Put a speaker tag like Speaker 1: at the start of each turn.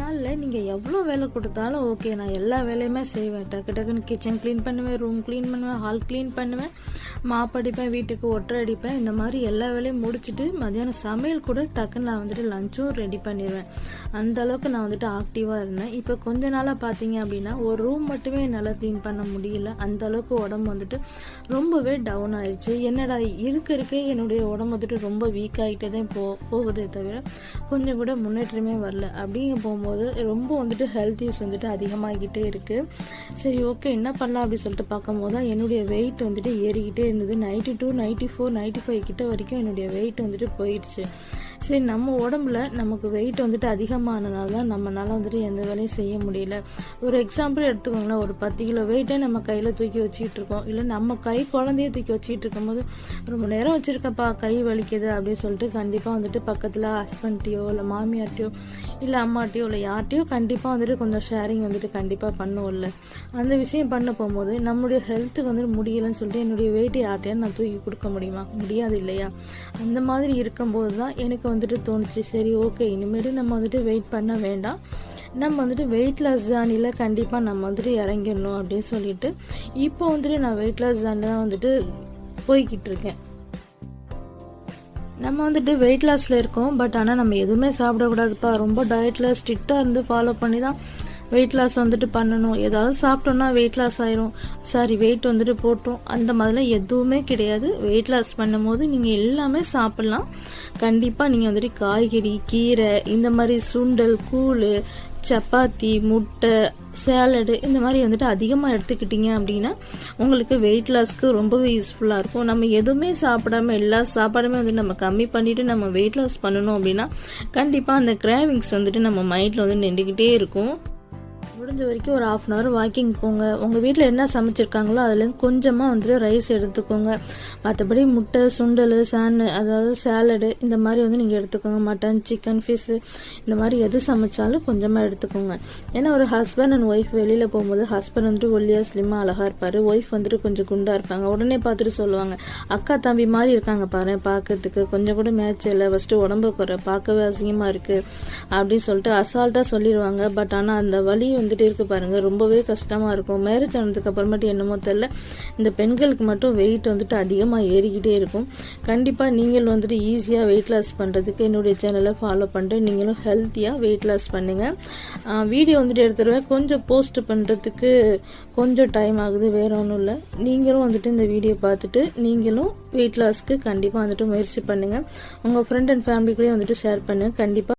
Speaker 1: நாளில் நீங்கள் எவ்வளோ வேலை கொடுத்தாலும் ஓகே நான் எல்லா வேலையுமே செய்வேன். டக்கு டக்குன்னு கிச்சன் க்ளீன் பண்ணுவேன் ரூம் க்ளீன் பண்ணுவேன் ஹால் க்ளீன் பண்ணுவேன் மாப்படிப்பேன் வீட்டுக்கு ஒற்றை அடிப்பேன். இந்த மாதிரி எல்லா வேலையும் முடிச்சுட்டு மதியானம் சமையல் கூட டக்குன்னு நான் வந்துட்டு லஞ்சும் ரெடி பண்ணிடுவேன் அந்த அளவுக்கு நான் வந்துட்டு ஆக்டிவாக இருந்தேன். இப்போ கொஞ்ச நாளாக பார்த்தீங்க அப்படின்னா ஒரு ரூம் மட்டுமே என்னால் க்ளீன் பண்ண முடியல. அந்த அளவுக்கு உடம்பு வந்துட்டு ரொம்பவே டவுன் ஆயிடுச்சு என்னடா இருக்க இருக்க. என்னுடைய உடம்பு வந்துட்டு ரொம்ப வீக் ஆகிட்டே தான் போ போகுதே தவிர கொஞ்சம் கூட முன்னேற்றமே வரல. அப்படிங்க போகும்போது ரொம்ப வந்துட்டு ஹெல்த் இஷ்யூஸ் வந்துட்டு அதிகமாகிக்கிட்டே இருக்குது சரி ஓகே என்ன பண்ணலாம் அப்படின்னு சொல்லிட்டு பார்க்கும்போது தான் என்னுடைய வெயிட் வந்துட்டு ஏறிக்கிட்டே இருந்தது. Ninety two ninety four ninety five கிட்ட வரைக்கும் என்னுடைய வெயிட் வந்துட்டு போயிடுச்சு. சரி நம்ம உடம்புல நமக்கு வெயிட் வந்துட்டு அதிகமானனால தான் நம்மளால வந்துட்டு எந்த வேலையும் செய்ய முடியல. ஒரு எக்ஸாம்பிள் எடுத்துக்கோங்களேன். ஒரு பத்து கிலோ வெயிட்டே நம்ம கையில் தூக்கி வச்சுக்கிட்டு இருக்கோம். இல்லை நம்ம கை குழந்தைய தூக்கி வச்சுக்கிட்டு இருக்கும்போது ரொம்ப நேரம் வச்சுருக்கப்பா கை வலிக்குது அப்படின்னு சொல்லிட்டு கண்டிப்பாக வந்துட்டு பக்கத்தில் ஹஸ்பண்ட்டையோ இல்லை மாமியார்ட்டையோ இல்லை அம்மாட்டையோ இல்லை யார்ட்டையோ கண்டிப்பாக வந்துட்டு கொஞ்சம் ஷேரிங் வந்துட்டு கண்டிப்பாக பண்ணுவோம்ல. அந்த விஷயம் பண்ண போகும்போது நம்மளுடைய ஹெல்த்துக்கு வந்துட்டு முடியலைன்னு சொல்லிட்டு என்னுடைய வெயிட்டை யார்ட்டையும் நான் தூக்கி கொடுக்க முடியுமா? முடியாது இல்லையா? அந்த மாதிரி இருக்கும்போது தான் எனக்கு வந்துட்டு தோணுச்சு. சரி ஓகே இனிமேட்டு நம்ம வந்துட்டு வெயிட் பண்ண வேண்டாம். நம்ம வந்துட்டு வெயிட் லாஸ் ஜேர்னியில் கண்டிப்பாக நம்ம வந்துட்டு இறங்கிடணும் அப்படின்னு சொல்லிட்டு இப்போ வந்துட்டு நான் வெயிட் லாஸ் ஜேர்னி தான் வந்துட்டு போய்கிட்டு இருக்கேன். நம்ம வந்துட்டு வெயிட் லாஸில் இருக்கோம். பட் ஆனால் நம்ம எதுவுமே சாப்பிடக்கூடாதுப்பா. ரொம்ப டயட்டில் ஸ்ட்ரிக்டாக இருந்து ஃபாலோ பண்ணி தான் வெயிட் லாஸ் வந்துட்டு பண்ணணும். ஏதாவது சாப்பிட்டோம்னா வெயிட் லாஸ் ஆயிரும். சாரி வெயிட் வந்துட்டு போட்டோம். அந்த மாதிரிலாம் எதுவுமே கிடையாது. வெயிட் லாஸ் பண்ணும்போது நீங்கள் எல்லாமே சாப்பிட்லாம். கண்டிப்பாக நீங்கள் வந்துட்டு காய்கறி கீரை இந்த மாதிரி சுண்டல் கூழ் சப்பாத்தி முட்டை சேலடு இந்த மாதிரி வந்துட்டு அதிகமாக எடுத்துக்கிட்டீங்க அப்படின்னா உங்களுக்கு வெயிட் லாஸ்க்கு ரொம்பவே யூஸ்ஃபுல்லாக இருக்கும். நம்ம எதுவுமே சாப்பிடாம எல்லா சாப்பாடுமே வந்து நம்ம கம்மி பண்ணிவிட்டு நம்ம வெயிட் லாஸ் பண்ணணும் அப்படின்னா கண்டிப்பாக அந்த கிராவிங்ஸ் வந்துட்டு நம்ம மைண்டில் வந்து நின்றுக்கிட்டே இருக்கும். முடிஞ்ச வரைக்கும் ஒரு ஆஃப் அன் ஹவர் வாக்கிங் போங்க. உங்கள் வீட்டில் என்ன சமைச்சிருக்காங்களோ அதுலேருந்து கொஞ்சமாக வந்துட்டு ரைஸ் எடுத்துக்கோங்க. மற்றபடி முட்டை சுண்டல் சான் அதாவது சேலடு இந்த மாதிரி வந்து நீங்கள் எடுத்துக்கோங்க. மட்டன் சிக்கன் ஃபிஷ்ஷு இந்த மாதிரி எது சமைச்சாலும் கொஞ்சமாக எடுத்துக்கோங்க. ஏன்னா ஒரு ஹஸ்பண்ட் அண்ட் ஒய்ஃப் வெளியில் போகும்போது ஹஸ்பண்ட் வந்துட்டு ஒல்லியாக ஸ்லிம்மாக அழகாக இருப்பார். ஒய்ஃப் வந்துட்டு கொஞ்சம் குண்டாக இருப்பாங்க. உடனே பார்த்துட்டு சொல்லுவாங்க அக்கா தம்பி மாதிரி இருக்காங்க பாரு பார்க்கறதுக்கு. கொஞ்சம் கூட மேட்ச் இல்லை. ஃபஸ்ட்டு உடம்பு குறை பார்க்கவே அசிங்கமாக இருக்குது அப்படின்னு சொல்லிட்டு அசால்ட்டாக சொல்லிடுவாங்க. பட் ஆனால் அந்த வலி வந்துட்டு இருக்கு பாருங்க. ரொம்பவே கஷ்டமாக இருக்கும். மேரேஜ் ஆனதுக்கு அப்புறமேட்டு என்னமோ தெரில இந்த பெண்களுக்கு மட்டும் வெயிட் வந்துட்டு அதிகமாக ஏறிக்கிட்டே இருக்கும். கண்டிப்பாக நீங்கள் வந்துட்டு ஈஸியாக வெயிட் லாஸ் பண்ணுறதுக்கு என்னுடைய சேனலை ஃபாலோ பண்ணுறேன் நீங்களும் ஹெல்த்தியாக வெயிட் லாஸ் பண்ணுங்கள் வீடியோ வந்துட்டு எடுத்துருவேன் கொஞ்சம் போஸ்ட் பண்ணுறதுக்கு கொஞ்சம் டைம் ஆகுது. வேற ஒன்றும் இல்லை. நீங்களும் வந்துட்டு இந்த வீடியோ பார்த்துட்டு நீங்களும் வெயிட் லாஸ்க்கு கண்டிப்பாக வந்துட்டு முயற்சி பண்ணுங்கள் உங்கள் ஃப்ரெண்ட் அண்ட் ஃபேமிலி கூட வந்துட்டு ஷேர் பண்ணுங்கள் கண்டிப்பாக